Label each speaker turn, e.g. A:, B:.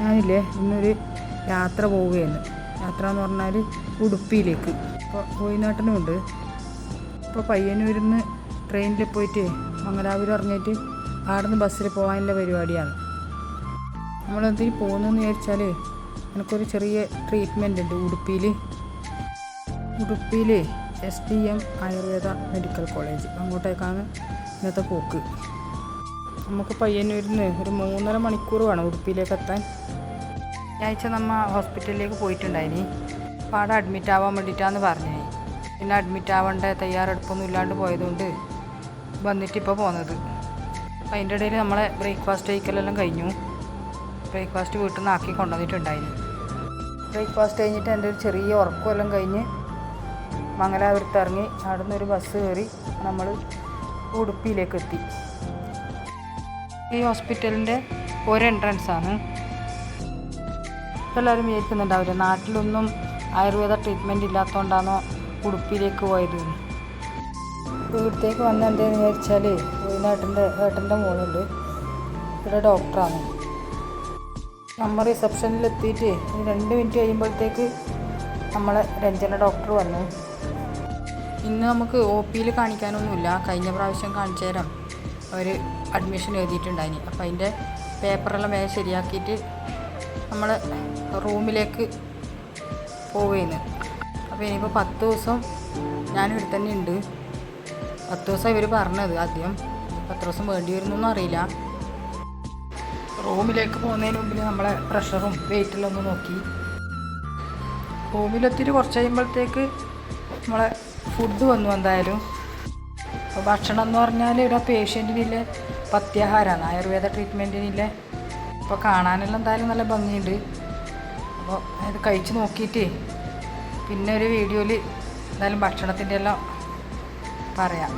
A: ഞാനില്ലേ ഇന്നൊരു യാത്ര പോവുകയാണ്. യാത്ര എന്ന് പറഞ്ഞാൽ ഉടുപ്പിയിലേക്ക്. ഇപ്പോൾ കോയിനാട്ടിനും ഉണ്ട് ഇപ്പോൾ പയ്യന്നൂരിൽ നിന്ന് ട്രെയിനിൽ പോയിട്ട് മംഗലാപുരം ഇറങ്ങിയിട്ട് അവിടെ നിന്ന് ബസ്സിൽ പോകാനുള്ള പരിപാടിയാണ്. നമ്മളെന്തിന് പോകുന്നതെന്ന് വിചാരിച്ചാൽ എനിക്കൊരു ചെറിയ ട്രീറ്റ്മെന്റ് ഉണ്ട് ഉടുപ്പിയിൽ ഉടുപ്പിയിൽ S D M Ayurveda medical college അങ്ങോട്ടേക്കാണ് ഇന്നത്തെ പോക്ക്. നമുക്ക് പയ്യന്നൂരിൽ നിന്ന് ഒരു മൂന്നര മണിക്കൂർ വേണം ഉടുപ്പിയിലേക്ക് എത്താൻ. ആഴ്ച നമ്മ ഹോസ്പിറ്റലിലേക്ക് പോയിട്ടുണ്ടായിനി. അപ്പോൾ അവിടെ അഡ്മിറ്റ് ആവാൻ വേണ്ടിയിട്ടാന്ന് പറഞ്ഞേ പിന്നെ അഡ്മിറ്റ് ആവേണ്ട തയ്യാറെടുപ്പൊന്നും ഇല്ലാണ്ട് പോയതുകൊണ്ട് വന്നിട്ട് ഇപ്പോൾ പോകുന്നത് അപ്പം അതിന്റെ ഇടയിൽ നമ്മളെ ബ്രേക്ക്ഫാസ്റ്റ് കഴിക്കലെല്ലാം കഴിഞ്ഞു. ബ്രേക്ക്ഫാസ്റ്റ് വീട്ടിൽ നിന്ന് ആക്കി കൊണ്ടുവന്നിട്ടുണ്ടായിരുന്നു ബ്രേക്ക്ഫാസ്റ്റ് കഴിഞ്ഞിട്ട് എന്റെ ഒരു ചെറിയ ഉറക്കമെല്ലാം കഴിഞ്ഞ് മംഗലാപുരത്ത് ഇറങ്ങി. അവിടെ നിന്ന് ഒരു ബസ് കയറി നമ്മൾ ഉടുപ്പിയിലേക്ക് എത്തി. ഈ ഹോസ്പിറ്റലിന്റെ ഒരു എൻട്രൻസ് ആണ് എല്ലാവരും വിചാരിക്കുന്നുണ്ടാവില്ല നാട്ടിലൊന്നും ആയുർവേദ ട്രീറ്റ്മെന്റ് ഇല്ലാത്തതുകൊണ്ടാണോ ഉടുപ്പിയിലേക്ക് പോയത്. ഇവിടത്തേക്ക് വന്ന എന്താണെന്ന് വിചാരിച്ചാൽ ഏട്ടന്റെ ഏട്ടന്റെ മോളുണ്ട്. ഇവിടെ ഡോക്ടറാണ്. നമ്മൾ റിസപ്ഷനിൽ എത്തിയിട്ട് രണ്ട് മിനിറ്റ് കഴിയുമ്പോഴത്തേക്ക് നമ്മളെ രഞ്ജന ഡോക്ടർ വന്നു. ഇന്ന് നമുക്ക് ഒ പിയിൽ കാണിക്കാനൊന്നുമില്ല. കഴിഞ്ഞ പ്രാവശ്യം കാണിച്ചു തരാം അവർ അഡ്മിഷൻ എഴുതിയിട്ടുണ്ടായിനി. അപ്പോൾ അതിന്റെ പേപ്പറെല്ലാം വേഗം ശരിയാക്കിയിട്ട് നമ്മൾ റൂമിലേക്ക് പോവുകയെന്ന് അപ്പോൾ ഇനിയിപ്പോൾ പത്ത് ദിവസം ഞാനിവിടെ തന്നെ ഉണ്ട് പത്ത് ദിവസം ഇവർ പറഞ്ഞത്. ആദ്യം പത്ത് ദിവസം വേണ്ടി വരുന്നൊന്നും അറിയില്ല. റൂമിലേക്ക് പോകുന്നതിന് മുമ്പിൽ നമ്മളെ പ്രഷറും വെയിറ്റെല്ലാം ഒന്ന് നോക്കി. റൂമിലെത്തിയിട്ട് കുറച്ച് കഴിയുമ്പോഴത്തേക്ക് നമ്മളെ ഫുഡ് വന്നു എന്തായാലും. അപ്പോൾ ഭക്ഷണം എന്ന് പറഞ്ഞാൽ ഇവിടെ പേഷ്യന്റിനില്ല പത്യാഹാരമാണ് ആയുർവേദ ട്രീറ്റ്മെന്റിനില്ല. അപ്പോൾ കാണാനെല്ലാം എന്തായാലും നല്ല ഭംഗിയുണ്ട്. അപ്പോൾ അത് കഴിച്ച് നോക്കിയിട്ട് പിന്നെ ഒരു വീഡിയോയിൽ എന്തായാലും ഭക്ഷണത്തിന്റെ എല്ലാം പറയാം.